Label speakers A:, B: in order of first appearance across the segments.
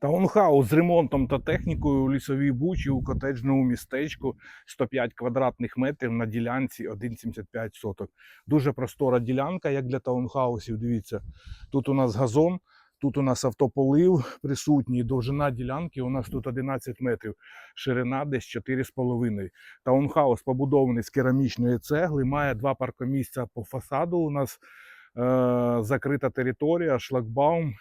A: Таунхаус з ремонтом та технікою у лісовій бучі у котеджному містечку 105 квадратних метрів на ділянці 1,75 соток. Дуже простора ділянка, як для таунхаусів. Дивіться, тут у нас газон, тут у нас автополив присутній. Довжина ділянки у нас тут 11 метрів, ширина десь 4,5. Таунхаус побудований з керамічної цегли, має два паркомісця по фасаду. У нас е- закрита територія, шлагбаум.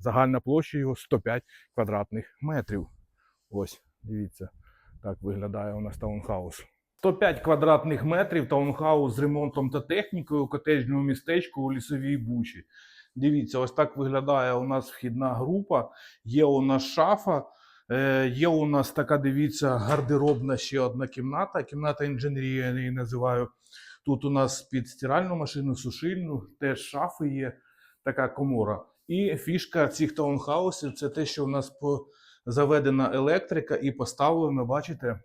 A: Загальна площа його 105 квадратних метрів. Ось, дивіться, так виглядає у нас таунхаус. 105 квадратних метрів таунхаус з ремонтом та технікою у котеджному містечку у лісовій бучі. Дивіться, ось так виглядає у нас вхідна група. Є у нас шафа, е, є у нас така, дивіться, гардеробна ще одна кімната. Кімната інженерії я її називаю. Тут у нас під стиральну машину, сушильну, теж шафи є, така комора. І фішка цих таунхаусів це те, що у нас заведена електрика і поставлено, бачите,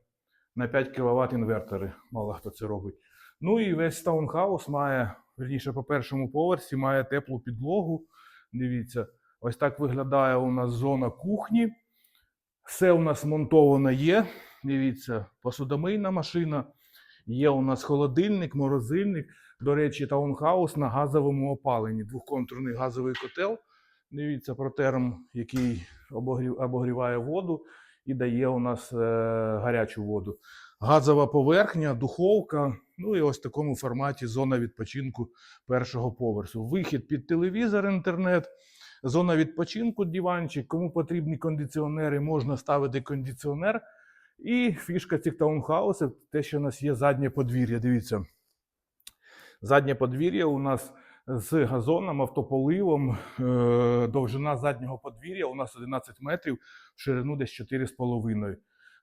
A: на 5 кВт інвертори. Мало хто це робить. Ну і весь таунхаус має, верніше, по першому поверсі, має теплу підлогу. Дивіться, ось так виглядає у нас зона кухні. Все у нас монтовано є. Дивіться, посудомийна машина. Є у нас холодильник, морозильник. До речі, таунхаус на газовому опаленні. Двохконтурний газовий котел. Дивіться, протерм, який обогрів, обогріває воду і дає у нас е, гарячу воду. Газова поверхня, духовка. Ну і ось в такому форматі зона відпочинку першого поверсу. Вихід під телевізор, інтернет, зона відпочинку, диванчик. Кому потрібні кондиціонери, можна ставити кондиціонер. І фішка цих таунхаусів те, що у нас є заднє подвір'я. Дивіться. Заднє подвір'я у нас з газоном, автополивом. Е, довжина заднього подвір'я у нас 11 метрів, в ширину десь 4,5.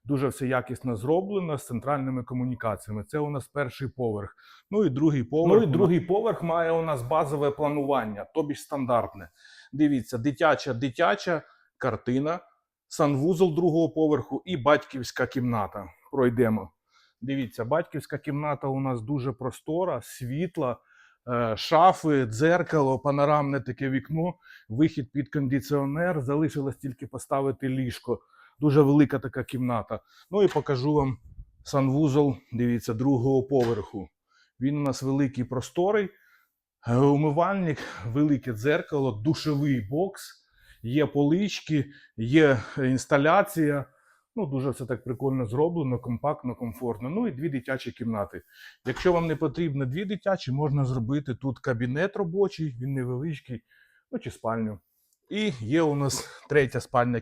A: Дуже все якісно зроблено з центральними комунікаціями. Це у нас перший поверх. Ну і другий поверх. Ну і другий поверх має у нас базове планування, тобі ж стандартне. Дивіться, дитяча, дитяча картина, санвузол другого поверху і батьківська кімната. Пройдемо. Дивіться, батьківська кімната у нас дуже простора, світла, шафи, дзеркало, панорамне таке вікно, вихід під кондиціонер. Залишилось тільки поставити ліжко. Дуже велика така кімната. Ну і покажу вам санвузол, дивіться, другого поверху. Він у нас великий просторий, е, умивальник, велике дзеркало, душовий бокс, є полички, є інсталяція. Ну, дуже все так прикольно зроблено, компактно, комфортно. Ну і дві дитячі кімнати. Якщо вам не потрібно дві дитячі, можна зробити тут кабінет робочий, він невеличкий, ну чи спальню. І є у нас третя спальня кімната.